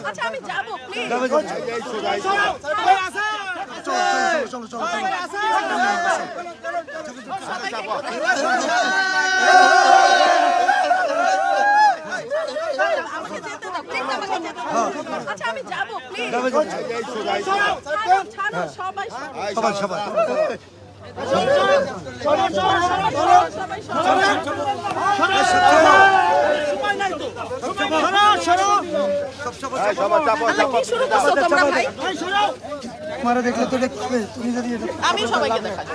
আচ্ছা আমি যাব প্লিজ চলো চলো চলো আচ্ছা আমি যাব প্লিজ ছাড়ো ছাড়ো সবাই সবাই সবাই তোমারা দেখলে তো দেখতে তুমি যদি আমি সবাইকে দেখাবো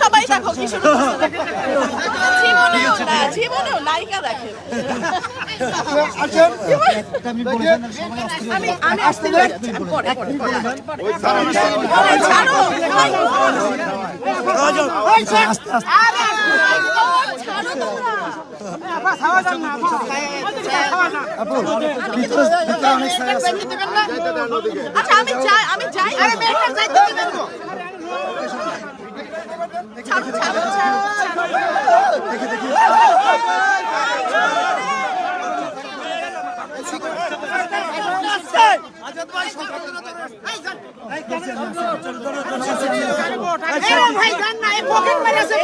সবাই। দেখো কি শুরু জীবনেও না জীবনেও নায়িকা দেখে। একটা আমি বলে দিলাম, সবাই আসতে আসতে। হয়ে আচ্ছা আমি যাই আমি যাই আরে মেয়েটা যাইতে দিবেন ছাড়ো ছাড়ো ছাড়ো দেখি দেখি ভাই লাগবে হাতে এই আস্তে আস্তে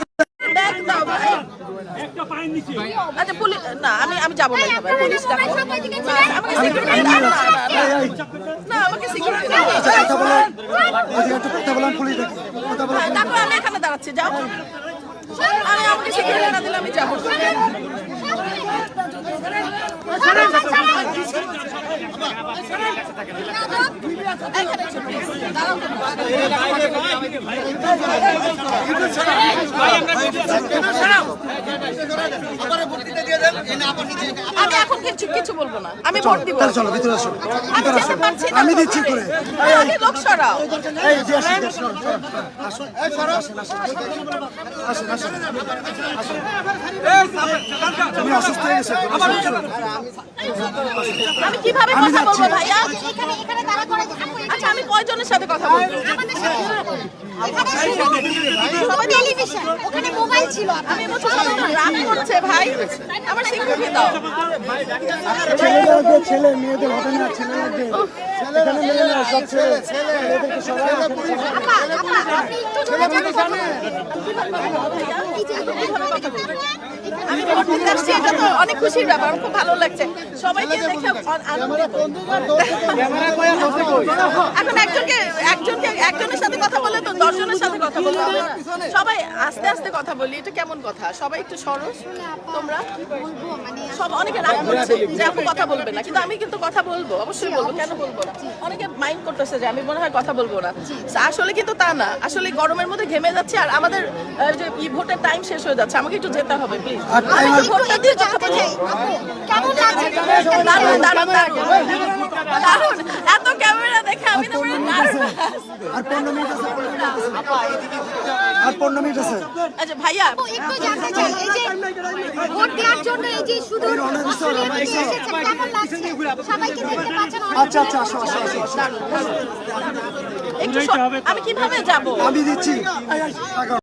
আচ্ছা পুলিশ না আমি আমি যাব না ভাই পুলিশ ডাকো না, আমাকে সিকিউরিটি না আমাকে সিকিউরিটি আচ্ছা কথা বলো এদিকে একটু কথা বললাম পুলিশ হ্যাঁ, দেখো আমি এখানে দাঁড়াচ্ছি যাও আমি আমাকে সিকিউরিটি না দিলে আমি যাব এখানে আমি এখন কিছু কিছু বলব না। আমি ভোট দিব। তাহলে চলো ভিতরে আসো। আমি ভিতরে আসো। আমি দিচ্ছি। করে। আগে লোক সরাও। এই যে আসেন আসেন আসেন আসেন আসেন আসেন আসেন তুমি অসুস্থ হয়ে গেছো আমি কীভাবে কথা বলব ভাইয়া? এখানে এখানে দাঁড়া করে আচ্ছা আমি কয়জনের সাথে কথা বলব? আমাদের সাথে। ওখানে মোবাইল ছিল আমি রাগ করছে ভাই আমার সিকিউরিটি দাও ছেলে ছেলে মেয়েদের হবে না এখানে সব ছেলে মেয়েদেরকে সবাই আপনি একটু যান আমি ভোট দিতে আসছি এটা তো অনেক খুশির ব্যাপার আমার খুব ভালো লাগছে। সবাইকে দেখে আনন্দিত। এখন একজনকে একজনকে একজনের সাথে কথা বলে তো দশজনের সাথে কথা বলতে হবে সবাই আস্তে আস্তে কথা বলি এটা কেমন কথা? সবাই একটু সরস তোমরা? মানে সব অনেকে রাগ করছে যে কথা বলবে না কিন্তু আমি কিন্তু কথা বলব অবশ্যই বলব কেন বলব না? অনেকে মাইন্ড করতেছে যে আমি মনে হয় কথা বলব না। আসলে কিন্তু তা না আসলে গরমের মধ্যে ঘেমে যাচ্ছে আর আমাদের যে ভোটের টাইম শেষ হয়ে যাচ্ছে আমাকে একটু যেতে হবে প্লিজ এত ক্যামেরা দেখে আমি তো আর পনেরো মিনিট আছে পনেরো মিনিট আছে। আর পনেরো মিনিট আছে আচ্ছা ভাইয়া আপু একটু জানতে চাই এই যে ভোট দেওয়ার জন্য এই যে শুধু অস্ট্রেলিয়া থেকে এসেছেন কেমন লাগছে সবাইকে দেখতে পাচ্ছেন আচ্ছা আচ্ছা আসো আসো আসো আমি কীভাবে যাব আমি দিচ্ছি